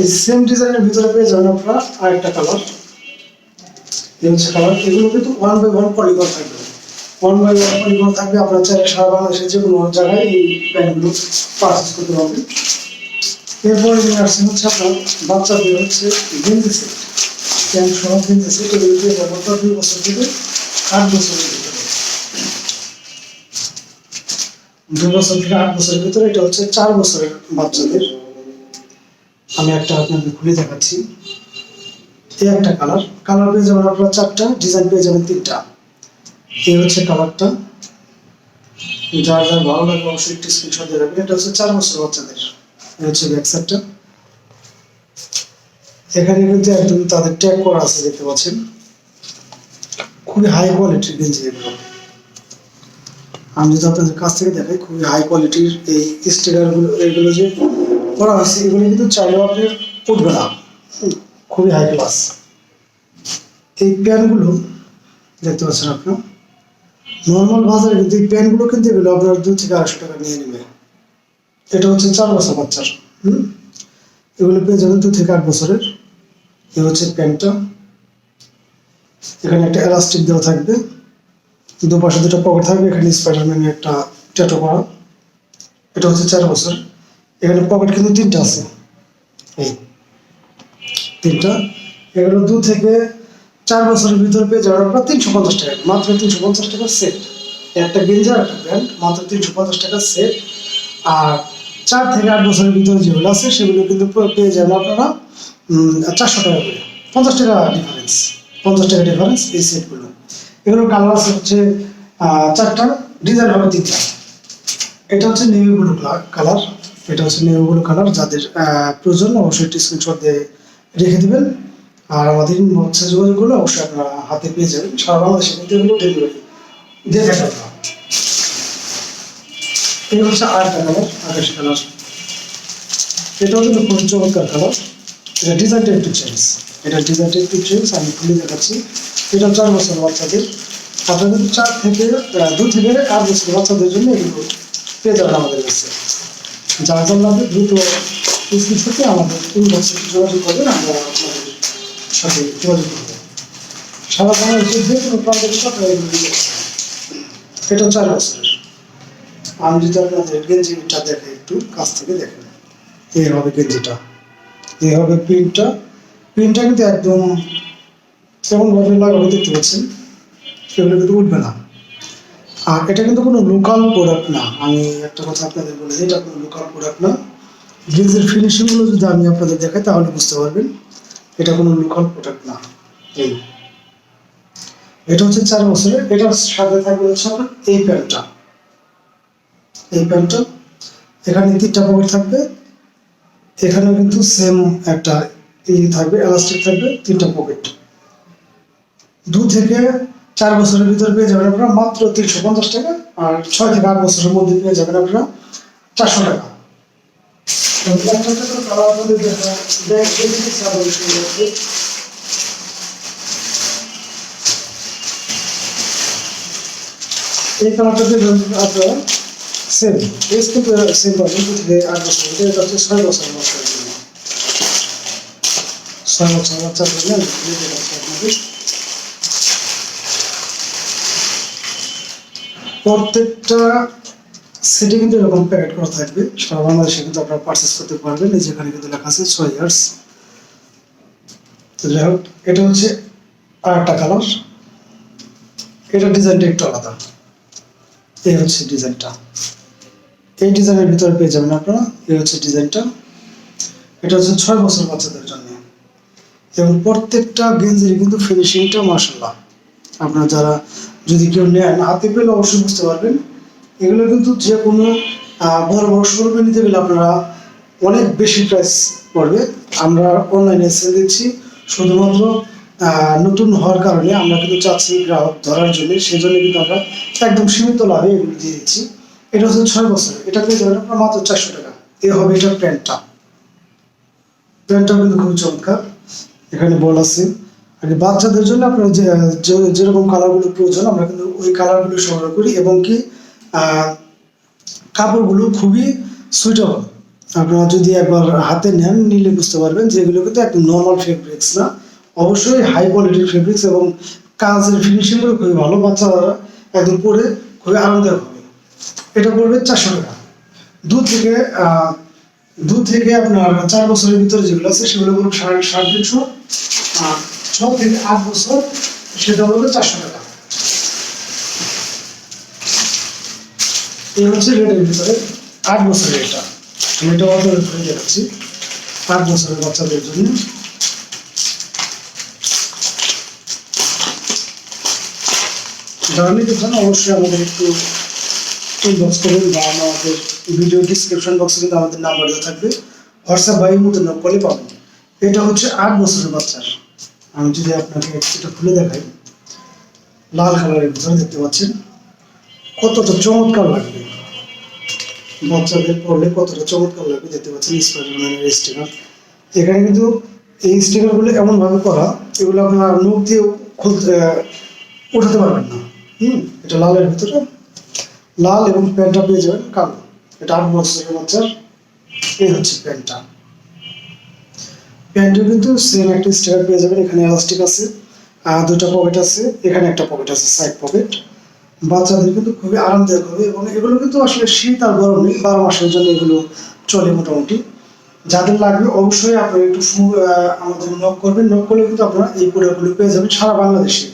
এই সেম ডিজাইনের ভিতরে পেয়ে যাবেন আপনারা আরেকটা কালার এই হচ্ছে কালার এগুলো কিন্তু ওয়ান বাই ওয়ান পলিগন থাকবে। ওয়ান বাই ওয়ান পলিগন থাকবে, আপনারা চাইলে সারা বাংলাদেশের যে কোনো জায়গায় এই প্যান্টগুলো পারচেস করতে পারবেন। এরপরে হচ্ছে আপনার বাচ্চাদের হচ্ছে সেট সহ সেট এগুলো দুই বছর থেকে আট বছরের দুই বছর থেকে আট বছরের ভিতরে, এটা হচ্ছে চার বছরের বাচ্চাদের আমি একটা আপনাদের খুলে দেখাচ্ছি। এই একটা কালার কালার পেয়ে যাবেন আপনারা চারটা ডিজাইন পেয়ে যাবেন তিনটা। এই হচ্ছে কালারটা যার যার ভালো লাগবে অবশ্যই একটি স্ক্রিনশট দিয়ে রাখবেন। এটা হচ্ছে চার বছর বাচ্চাদের। এই হচ্ছে ব্যাক সাইডটা এখানে কিন্তু একদম তাদের ট্যাগ করা আছে, দেখতে পাচ্ছেন। খুবই হাই কোয়ালিটির গেঞ্জি এগুলো। আমি যদি আপনাদের কাছ থেকে দেখাই, খুবই হাই কোয়ালিটির এই স্টিকারগুলো এগুলো যে করা হয়েছে, এগুলো কিন্তু চাইলেও আপনার উঠবে না। খুবই হাই ক্লাস এই প্যানগুলো দেখতে পাচ্ছেন আপনার নর্মাল বাজারে কিন্তু এই প্যানগুলো কিন্তু এগুলো আপনার দু থেকে আড়াইশো টাকা নিয়ে নেবে। এটা হচ্ছে চার বছর বাচ্চার, হুম? এগুলো পেয়ে যাবেন দু থেকে আট বছরের। এ হচ্ছে প্যান্টটা এখানে একটা এলাস্টিক দেওয়া থাকবে। দুপাশে দুটো পকেট থাকবে, এখানে স্পাইডারম্যানের একটা ট্যাটু করা। এটা হচ্ছে চার বছর। এখানে পকেট কিন্তু তিনটা আছে। এই তিনটা। এগুলো দু থেকে চার বছরের ভিতরে পেয়ে যাবেন আপনার তিনশো পঞ্চাশ টাকা। মাত্র তিনশো পঞ্চাশ টাকা সেট একটা গেঞ্জি আর একটা প্যান্ট, মাত্র তিনশো পঞ্চাশ টাকা সেট আর চার থেকে আট বছরের ভিতরে যেগুলো আছে, সেগুলো কিন্তু পেয়ে যাবেন আপনারা চারশো টাকা করে। পঞ্চাশ টাকা ডিফারেন্স পঞ্চাশ টাকা ডিফারেন্স এই সেটগুলো এগুলোর কালার আছে হচ্ছে চারটা। ডিজাইন হবে তিনটা। এটা হচ্ছে নেভি ব্লু কালার এটা হচ্ছে নেভি কালার যাদের প্রয়োজন অবশ্যই একটি স্ক্রিনশট দিয়ে রেখে দিবেন। আর আমাদের হচ্ছে যোগাযোগ করলে অবশ্যই আপনারা হাতে পেয়ে যাবেন। সারা বাংলাদেশে কিন্তু এগুলো ডেলিভারি দিয়ে। এই হচ্ছে কালার আকাশি কালার খুব চমৎকার কালার এটা ডিজাইনটা একটু চেঞ্জ এটা ডিজাইনটা একটু চেঞ্জ আমি খুলে দেখাচ্ছি। এটা চার বছর বাচ্চাদের। কিন্তু চার থেকে দু থেকে আট বছর বাচ্চাদের জন্য এগুলো পেয়ে যাবেন আমাদের কাছে। যার জন্য লাগবে দ্রুত স্ক্রিনশটে আমাদের ইনবক্সে যোগাযোগ করবেন, আমরা আপনাদের সাথে যোগাযোগ করব। সারা বাংলাদেশের যে কোনো প্রান্তের সাথে। এটা চার বছরের আমি যদি আপনাদের গেঞ্জিটা দেখে একটু কাছ থেকে দেখেন এই হবে গেঞ্জিটা এই হবে প্রিন্টটা। প্রিন্টটা কিন্তু একদম কেমন ভাবে লাগাবে দেখতে পাচ্ছেন, সেগুলো কিন্তু উঠবে না। আর এটা কিন্তু কোনো লোকাল প্রোডাক্ট না। আমি একটা কথা আপনাদের বলে এটা কোনো লোকাল প্রোডাক্ট না। গেঞ্জির ফিনিশিংগুলো যদি আমি আপনাদের দেখাই, তাহলে বুঝতে পারবেন এটা কোনো লোকাল প্রোডাক্ট না। এই। এটা হচ্ছে চার বছরের, এটার সাথে থাকবে হচ্ছে আপনার এই প্যান্টটা। এই প্যান্টটা, এখানে তিনটা পকেট থাকবে এখানে কিন্তু সেম একটা ই থাকবে এলাস্টিক থাকবে, তিনটা পকেট দু থেকে চার বছরের ভিতরে পেয়ে যাবেন আপনারা মাত্র তিনশো পঞ্চাশ টাকা, আর ছয় থেকে আট বছরের মধ্যে পেয়ে যাবেন আপনারা চারশো টাকা। এই কালারটা সেম সেম আট বছর। এটা হচ্ছে ছয় বছর ছয় বছর প্রত্যেকটা সেটে কিন্তু এরকম প্যাকেট করা থাকবে। সারা বাংলাদেশে কিন্তু আপনারা পারচেস করতে পারবেন। এই যেখানে কিন্তু লেখা আছে ছয় ইয়ার্স তো যাই হোক, এটা হচ্ছে আর একটা কালার এটা ডিজাইনটা একটু আলাদা। এই হচ্ছে ডিজাইনটা এই ডিজাইনের ভিতরে পেয়ে যাবেন আপনারা। এই হচ্ছে ডিজাইনটা এটা হচ্ছে ছয় বছর বাচ্চাদের জন্য। এবং প্রত্যেকটা গেঞ্জির কিন্তু ফিনিশিংটা মার্শাল্লাহ আপনারা যারা যদি কেউ নেন হাতে পেলে অবশ্যই বুঝতে পারবেন। এগুলো কিন্তু যে কোনো বড় বড় শোরুমে নিতে গেলে আপনারা অনেক বেশি প্রাইস পড়বে। আমরা অনলাইনে সেল দিচ্ছি। শুধুমাত্র নতুন হওয়ার কারণে আমরা কিন্তু চাচ্ছি গ্রাহক ধরার জন্য। সেই জন্য কিন্তু আমরা একদম সীমিত লাভে এগুলো দিয়ে দিচ্ছি। এটা হচ্ছে ছয় বছর এটা পেয়ে যাবেন আপনার মাত্র চারশো টাকা। এ হবে এটার প্যান্টটা। প্যান্টটা কিন্তু খুবই চমৎকার। এখানে বল আছে। এই বাচ্চাদের জন্য আপনার যেরকম কালারগুলো প্রয়োজন, আমরা কিন্তু ওই কালারগুলো সংগ্রহ করি এবং কি কাপড়গুলো খুবই সুইটেবল আপনারা যদি একবার হাতে নেন, নিলে বুঝতে পারবেন যে এগুলো কিন্তু একদম নর্মাল ফেব্রিক্স না। অবশ্যই হাই কোয়ালিটির ফেব্রিক্স এবং কাজের ফিনিশিংগুলো খুবই ভালো। বাচ্চারা একদম পরে খুবই আরামদায়ক হবে। এটা পড়বে চারশো টাকা। দু থেকে দু থেকে আপনার চার বছরের ভিতরে যেগুলো আছে, সেগুলো পড়বে সাড়ে সাড়ে তিনশো। ছ থেকে আট বছর সেটা পড়বে চারশো টাকা। এই হচ্ছে রেটের ভিতরে আট বছরের এটা। আমি এটা অর্ডার করে দেখাচ্ছি। আট বছরের বাচ্চাদের জন্য। যারা নিতে চান, অবশ্যই আমাদের একটু ইনবক্স করবেন বা আমাদের ভিডিও ডিসক্রিপশন বক্সে কিন্তু আমাদের নাম্বার দেওয়া থাকবে। হোয়াটসঅ্যাপ বা ইমোতে নক করলে পাবেন। এটা হচ্ছে আট বছরের বাচ্চার। আমি যদি আপনাকে সেটা খুলে দেখাই, লাল কালারের ভিতরে দেখতে পাচ্ছেন। কতটা চমৎকার লাগবে। বাচ্চাদের পড়লে কতটা চমৎকার লাগবে দেখতে পাচ্ছেন স্পাইডারম্যানের স্টিকার এখানে কিন্তু এই স্টিকারগুলো এমনভাবে করা, এগুলো আপনার নখ দিয়ে খুলতে উঠাতে পারবেন না। হুম, এটা লালের ভিতরে। লাল এবং প্যান্টটা পেয়ে যাবেন কালো। এটা আট বছরের বাচ্চার। এই হচ্ছে প্যান্টটা। প্যান্টেও কিন্তু সেম একটা স্টিকার পেয়ে যাবেন, এখানে এলাস্টিক আছে, আর দুটো পকেট আছে, এখানে একটা পকেট আছে সাইড পকেট বাচ্চাদের কিন্তু খুবই আরামদায়ক হবে, এবং এগুলো কিন্তু আসলে শীত আর গরম নেই, বারো মাসের জন্য এগুলো চলে মোটামুটি। যাদের লাগবে অবশ্যই আপনারা একটু আমাদের নক করবেন নক করলে কিন্তু আপনারা এই প্রোডাক্টগুলো পেয়ে যাবেন সারা বাংলাদেশে।